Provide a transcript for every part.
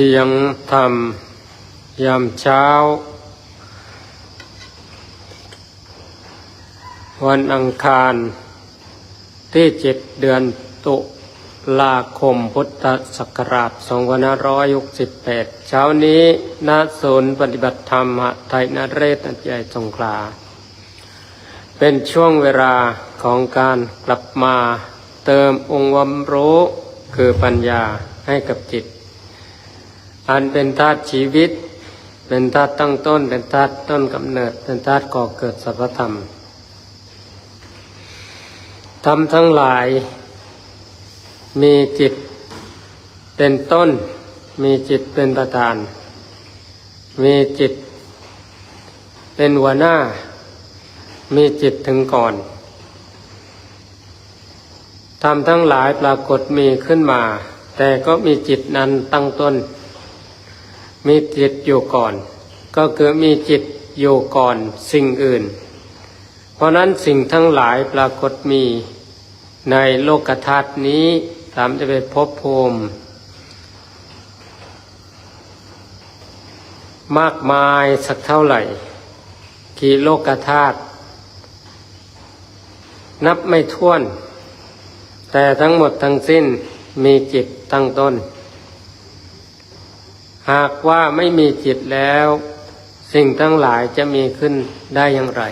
สียงธรรม ยามเช้า วันอังคาร ที่เจ็ดเดือนตุลาคมพุทธศักราช2568 เช้านี้ณศูนย์ปฏิบัติธรรมหไทยนเรศนัใหญ่สงขลา เป็นช่วงเวลาของการกลับมาเติมองค์ความรู้คือปัญญาให้กับจิต อันเป็นธาตุชีวิต เป็นธาตุตั้งต้น เป็นธาตุต้นกำเนิด เป็นธาตุก่อเกิดสรรพธรรมธรรมทั้งหลาย มีจิตเป็นต้น มีจิตเป็นประธาน มีจิตเป็นหัวหน้า มีจิตถึงก่อนธรรมทั้งหลายปรากฏมีขึ้นมา แต่ก็มีจิตนั้นตั้งต้น มีจิตอยู่ก่อน ก็คือมีจิตอยู่ก่อนสิ่งอื่น เพราะนั้นสิ่งทั้งหลายปรากฏมีในโลกธาตุนี้ตามจะไปพบภูมิมากมายสักเท่าไหร่ กี่โลกธาตุนับไม่ถ้วน แต่ทั้งหมดทั้งสิ้นมีจิตตั้งต้น หากว่าไม่มีจิตแล้ว สิ่งทั้งหลายจะมีขึ้นได้อย่างไร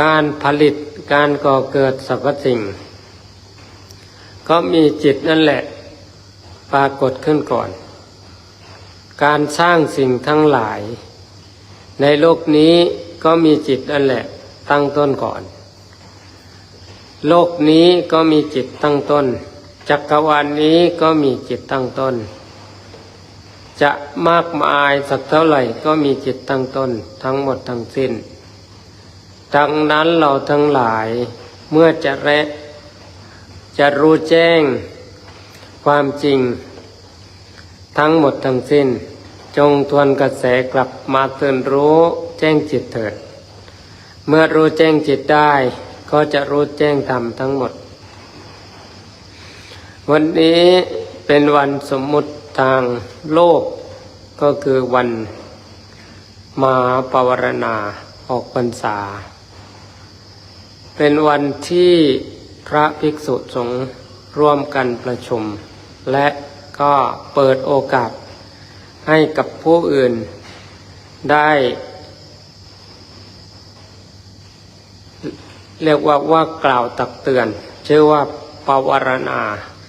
การผลิตการก่อเกิดสรรพสิ่ง ก็มีจิตนั่นแหละ ปรากฏขึ้นก่อน การสร้างสิ่งทั้งหลาย ในโลกนี้ก็มีจิตนั่นแหละตั้งต้นก่อน โลกนี้ก็มีจิตตั้งต้น จักรวาลนนี้ก็มีจิตตั้งต้น จะมากมายสักเท่าไหร่ก็มีจิตตั้งต้นทั้งหมดทั้งสิ้น ดังนั้นเราทั้งหลายเมื่อจะแระจะรู้แจ้งความจริง ทั้งหมดทั้งสิ้น จงทวนกระแสกลับมาเตือนรู้แจ้งจิตเถิด เมื่อรู้แจ้งจิตได้ ก็จะรู้แจ้งธรรมทั้งหมด วันนี้เป็นวันสมมุติ ทางโลก ก็คือวันมาปวารณาออกพรรษา เป็นวันที่พระภิกษุสงฆ์ร่วมกันประชุม และก็เปิดโอกาสให้กับผู้อื่นได้เรียกว่าว่ากล่าวตักเตือนชื่อว่าปวารณา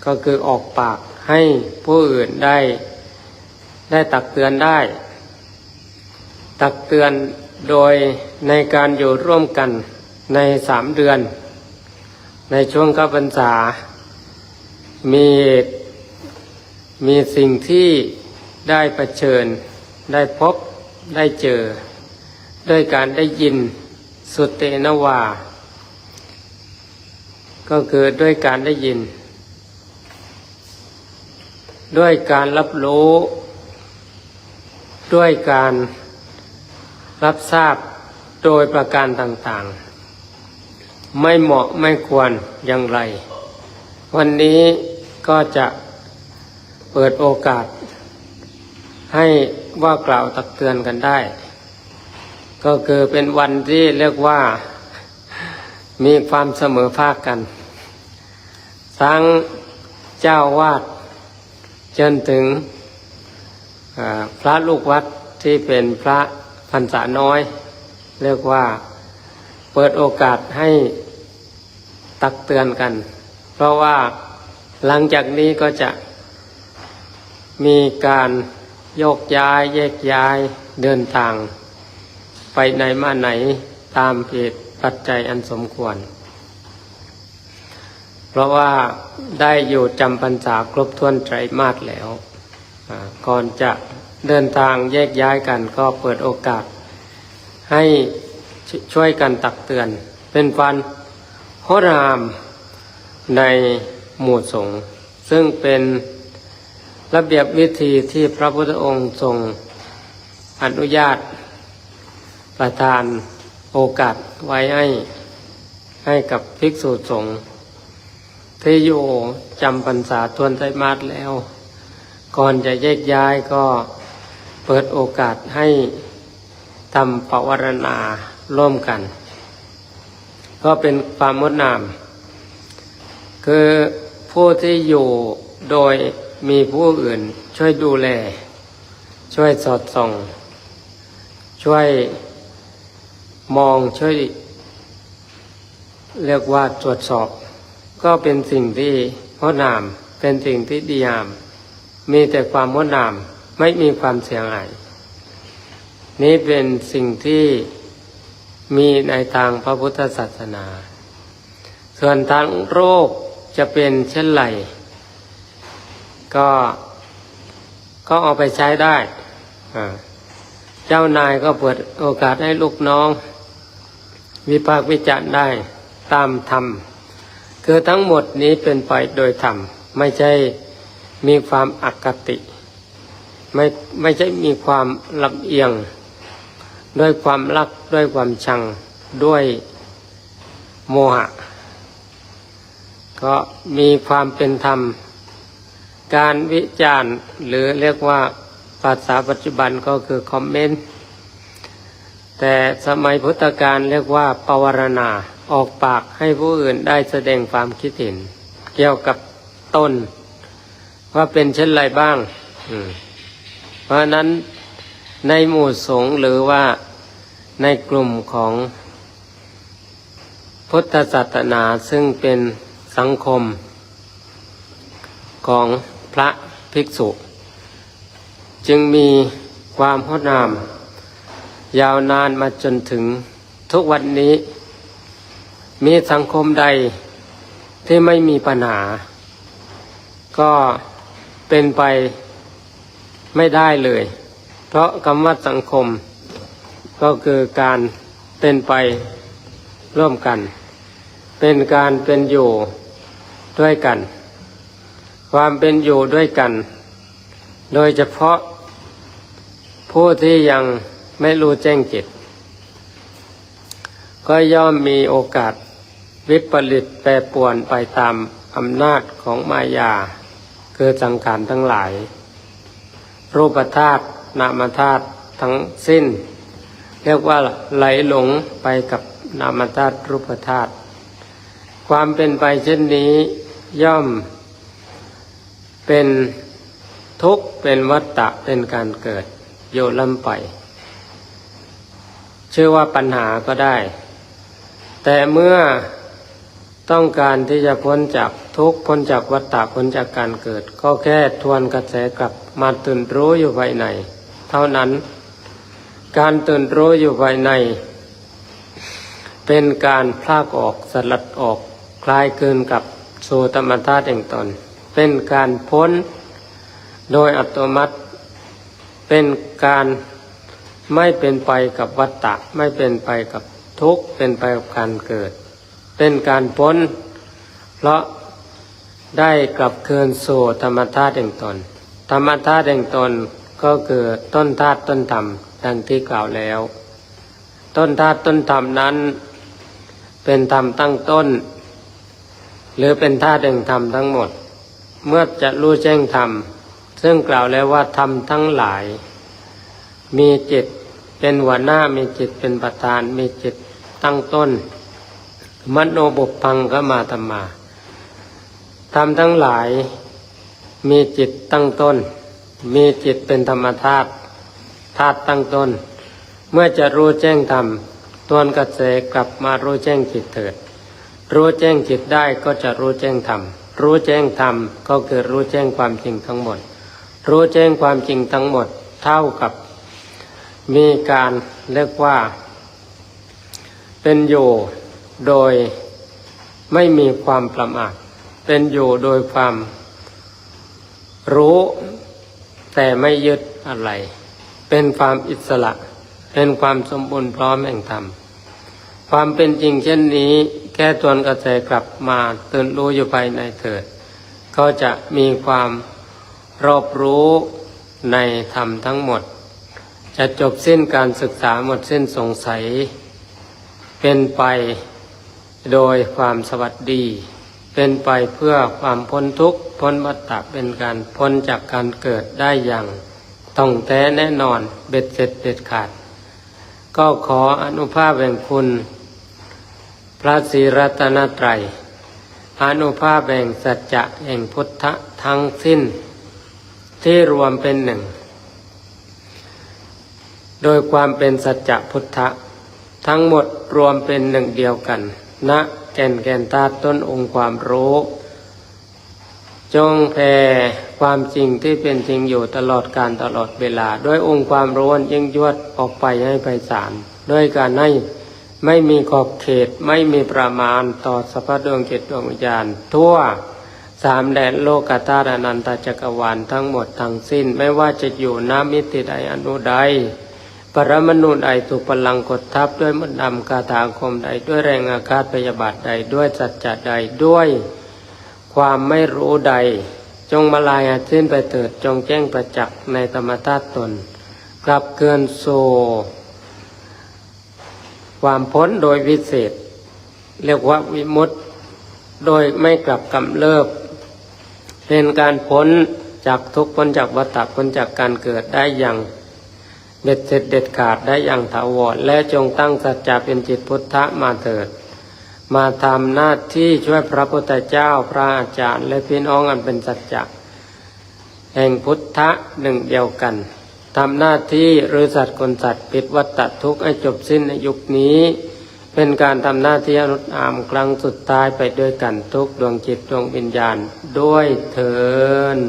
ก็คือออกปาก ให้ผู้อื่นได้ได้ตักเตือนได้ ตักเตือนโดยในการอยู่ร่วมกันในสามเดือน ในช่วงเข้าพรรษา มีมีสิ่งที่ได้ประเชิญ ได้พบได้เจอ ด้วยการได้ยินสุเตนวา ก็คือด้วยการได้ยิน ด้วยการรับรู้ ด้วยการรับทราบโดยประการต่างๆ ไม่เหมาะไม่ควรอย่างไร วันนี้ก็จะเปิดโอกาส ให้ว่ากล่าวตักเตือนกันได้ ก็คือเป็นวันที่เรียกว่ามีความเสมอภาคกัน ทั้งเจ้าวาด จนถึงพระลูกวัดที่เป็นพระพรรษาน้อย เรียกว่าเปิดโอกาสให้ตักเตือนกัน เพราะว่าหลังจากนี้ก็จะมีการโยกย้ายแยกย้ายเดินทาง ไปไหนมาไหนตามเหตุปัจจัยอันสมควร เพราะว่าได้อยู่จำพรรษาครบถ้วนไตรมาสแล้ว ก่อนจะเดินทางแยกย้ายกันก็เปิดโอกาส ให้ช่วยกันตักเตือน เป็นฟันโหรามในหมู่สงฆ์ซึ่งเป็นระเบียบวิธีที่พระพุทธองค์ทรงอนุญาต ประทานโอกาสไว้ให้ให้กับภิกษุสงฆ์ ที่อยู่จำพรรษาทวนไตรมาสแล้ว ก่อนจะแยกย้ายก็เปิดโอกาสให้ทำปวารณาร่วมกัน ก็เป็นความงดงาม คือผู้ที่อยู่โดยมีผู้อื่นช่วยดูแล ช่วยสอดส่อง ช่วยมองช่วย เรียกว่าตรวจสอบ ก็เป็นสิ่งที่งดงาม เป็นสิ่งที่ดีงาม มีแต่ความงดงามไม่มีความเสียหาย นี้เป็นสิ่งที่มีในทางพระพุทธศาสนา ส่วนทางโรคจะเป็นเช่นไรก็ก็เอาไปใช้ได้ เจ้านายก็เปิดโอกาสให้ลูกน้อง วิพากษ์วิจารณ์ได้ตามธรรม คือทั้งหมดนี้เป็นไปโดยธรรม ไม่ใช่มีความอคติ ไม่ไม่ใช่มีความลำเอียง ด้วยความรักด้วยความชังด้วยโมหะ ก็มีความเป็นธรรม การวิจารณ์หรือเรียกว่าภาษาปัจจุบันก็คือคอมเมนต์ แต่สมัยพุทธกาลเรียกว่าปวารณา ออกปากให้ผู้อื่นได้แสดงความคิดเห็น เกี่ยวกับตนว่าเป็นเช่นไรบ้าง เพราะนั้นในหมู่สงฆ์หรือว่าในกลุ่มของพุทธศาสนาซึ่งเป็นสังคมของพระภิกษุ จึงมีความงดงามยาวนานมาจนถึงทุกวันนี้ มีสังคมใดที่ไม่มีปัญหา ก็เป็นไปไม่ได้เลย เพราะคำว่าสังคม ก็คือการเป็นไปร่วมกัน เป็นการเป็นอยู่ด้วยกัน ความเป็นอยู่ด้วยกัน โดยเฉพาะผู้ที่ยังไม่รู้แจ้งจิต ก็ย่อมมีโอกาส วิปริตแปรปวนไปตามอำนาจของมายา คือสังขารทั้งหลาย รูปธาตุนามธาตุทั้งสิ้น เรียกว่าไหลหลงไปกับนามธาตุรูปธาตุความเป็นไปเช่นนี้ย่อม เป็นทุกข์เป็นวัฏฏะเป็นการเกิด โยล่ำไป ชื่อว่าปัญหาก็ได้ แต่เมื่อ ต้องการที่จะพ้นจากทุกข์พ้นจากวัฏฏะพ้นจากการเกิด ก็แค่ทวนกระแสกลับมาตื่นรู้อยู่ภายใน เท่านั้น การตื่นรู้อยู่ภายใน เป็นการพลากออกสลัดออกคลายคืนกับสู่ธรรมธาตุแห่งตน เป็นการพ้นโดยอัตโนมัติ เป็นการไม่เป็นไปกับวัฏฏะไม่เป็นไปกับทุกข์เป็นไปกับการเกิด เป็นการพ้น เพราะได้กลับคืนสู่ธรรมธาตุแห่งตน ธรรมธาตุแห่งตนก็คือต้นธาตุต้นธรรมดังที่กล่าวแล้ว ต้นธาตุต้นธรรมนั้น เป็นธรรมตั้งต้น หรือเป็นธาตุแห่งธรรมทั้งหมด เมื่อจะรู้แจ้งธรรมซึ่งกล่าวแล้วว่าธรรมทั้งหลาย มีจิตเป็นหัวหน้ามีจิตเป็นประธาน มีจิตตั้งต้น มโนบุพังก็มาธรรมาธรรมทั้งหลายมีจิตตั้งต้น มีจิตเป็นธรรมธาตุธาตุตั้งต้น เมื่อจะรู้แจ้งธรรมตวนกระแสกลับมารู้แจ้งจิตเถิด รู้แจ้งจิตได้ก็จะรู้แจ้งธรรมรู้แจ้งธรรมก็คือรู้แจ้งความจริงทั้งหมด รู้แจ้งความจริงทั้งหมดเท่ากับ มีการเรียกว่า เป็นอยู่ โดยไม่มีความประมาทเป็นอยู่โดยความรู้แต่ไม่ยึดอะไร เป็นความอิสระ เป็นความสมบูรณ์พร้อมแห่งธรรม ความเป็นจริงเช่นนี้ แค่ตวนกระแสกลับมาตื่นรู้อยู่ภายในเถิด ก็จะมีความรอบรู้ในธรรมทั้งหมด จะจบสิ้นการศึกษาหมดสิ้นสงสัย เป็นไป โดยความสวัสดี เป็นไปเพื่อความพ้นทุกข์พ้นวัฏฏะเป็นการพ้นจากการเกิดได้อย่างต้องแท้แน่นอนเบ็ดเสร็จเด็ดขาด ก็ขออนุภาพแห่งคุณ พระศรีรัตนตรัยอนุภาพแห่งสัจจะแห่งพุทธทั้งสิ้น ที่รวมเป็นหนึ่ง โดยความเป็นสัจจะพุทธทั้งหมดรวมเป็นหนึ่งเดียวกัน ณแก่นแก่นธาตุต้นองค์ความรู้ จงแผ่ความจริงที่เป็นจริงอยู่ตลอดการตลอดเวลา ด้วยองค์ความรู้ยิ่งยวดออกไปให้ไพศาลด้วยการให้ไม่มีขอบเขตไม่มีประมาณต่อสรรพดวงจิตดวงวิญญาณ ทั่วสามแดนโลกธาตุอนันตจักรวาลทั้งหมดทั้งสิ้น ไม่ว่าจะอยู่น้ำมิติใดอนุใด ปรมาณูใดถูกพลังกดทับด้วยมนต์ดำคาถาคมใดด้วยแรงอาฆาตพยาบาทใดด้วยสัจจะใดด้วยความไม่รู้ใด จงมาลายอาสิ้นไปเถิดจงแจ้งประจักษ์ในธรรมธาตุตน กลับเกินโซ ความพ้นโดยวิเศษ เรียกว่าวิมุตติโดยไม่กลับกำเริบ เป็นการพ้นจากทุกข์พ้นจากวัฏฏะพ้นจากการเกิดได้อย่าง เด็ดเสร็จเด็ดขาดได้อย่างถาวรและจงตั้งสัจจะเป็นจิตพุทธะมาเถิด มาทำหน้าที่ช่วยพระพุทธเจ้าพระอาจารย์ และพี่น้องอันเป็นสัจจะแห่งพุทธะหนึ่งเดียวกันทำหน้าที่หรือสัตว์คนสัตว์ปิดวัฏฏะทุกข์ให้จบสิ้นในยุคนี้ เป็นการทำหน้าที่อนุตอามครั้งสุดท้ายไปด้วยกันทุกดวงจิตดวงวิญญาณด้วยเถิน